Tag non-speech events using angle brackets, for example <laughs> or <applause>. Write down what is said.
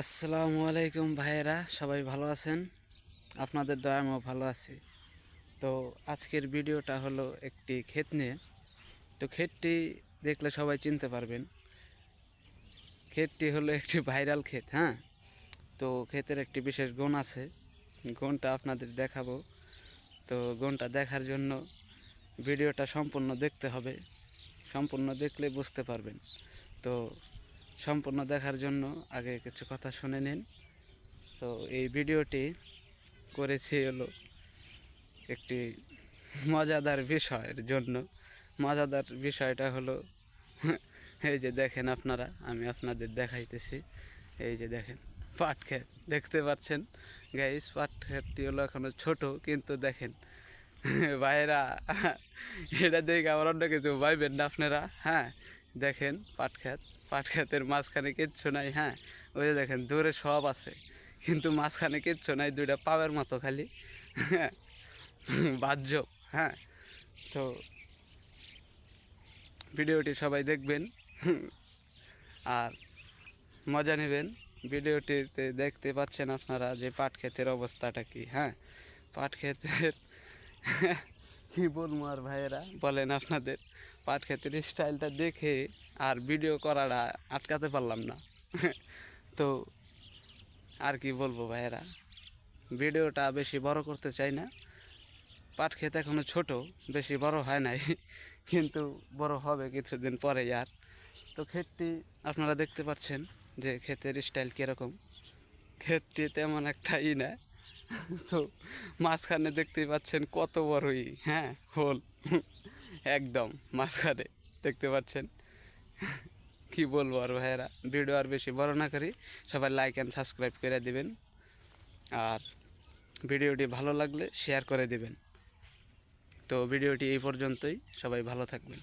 আসসালামু আলাইকুম ভাইয়েরা, সবাই ভালো আছেন? আপনাদের দয়া আমিও ভালো আছি। তো আজকের ভিডিওটা হলো একটি ক্ষেত নিয়ে। তো ক্ষেতটি দেখলে সবাই চিনতে পারবেন। ক্ষেতটি হলো একটি ভাইরাল ক্ষেত হ্যাঁ? তো ক্ষেতের একটি বিশেষ গুণ আছে। গুণটা আপনাদের দেখাবো। তো গুণটা দেখার জন্য ভিডিওটা সম্পূর্ণ দেখতে হবে। সম্পূর্ণ দেখলে বুঝতে পারবেন। তো সম্পূর্ণ দেখার জন্য আগে কিছু কথা শুনে নিন। তো এই ভিডিওটি করেছি হলো একটি মজাদার বিষয়ের জন্য। মজাদার বিষয়টা হলো, এই যে দেখেন আপনারা, আমি আপনাদের দেখাইতেছি। এই যে দেখেন, পাট ক্ষেত, দেখতে পাচ্ছেন? গাইস পাট ক্ষেতটি হলো এখনও ছোটো, কিন্তু দেখেন ভাইরা এটা দেখে আমার অন্য কিছু ভাইবেন না আপনারা হ্যাঁ? দেখেন পাট ক্ষেত পাট ক্ষেতের মাঝখানে কিচ্ছু নাই হ্যাঁ? ওই যে দেখেন, দূরে সব আছে, কিন্তু মাঝখানে কিচ্ছু নাই, দুইটা পাওয়ার মতো খালি হ্যাঁ? বাহ্য হ্যাঁ? তো ভিডিওটি সবাই দেখবেন, আর মজা নেবেন। ভিডিওটিতে দেখতে পাচ্ছেন আপনারা যে পাট ক্ষেতের অবস্থাটা কি হ্যাঁ? পাট ক্ষেতের কি বলব আর ভাইয়েরা? বলেন আপনাদের, পাট ক্ষেতের স্টাইলটা দেখে আর ভিডিও করাটা আটকাতে পারলাম না। <laughs> তো আর কি বলব ভাইয়েরা? ভিডিওটা বেশি বড় করতে চাই না। পাট ক্ষেত এখনও ছোট, বেশি বড় হয় নাই। <laughs> কিন্তু বড় হবে কিছুদিন পরে আর। তো ক্ষেতটি আপনারা দেখতে পাচ্ছেন যে ক্ষেতের স্টাইল কীরকম। ক্ষেতটি তেমন একটা ই না। তো মাঝখানে দেখতেই পাচ্ছেন কত বড়ই হ্যাঁ হোল। একদম মাঝখানে দেখতে পাচ্ছেন। কি বলব আর ভাইয়েরা, ভিডিও আর বেশি বড় না করি, সবাই লাইক অ্যান্ড সাবস্ক্রাইব করে দিবেন। আর ভিডিওটি ভালো লাগলে শেয়ার করে দিবেন। তো ভিডিওটি এই পর্যন্তই, সবাই ভালো থাকবেন।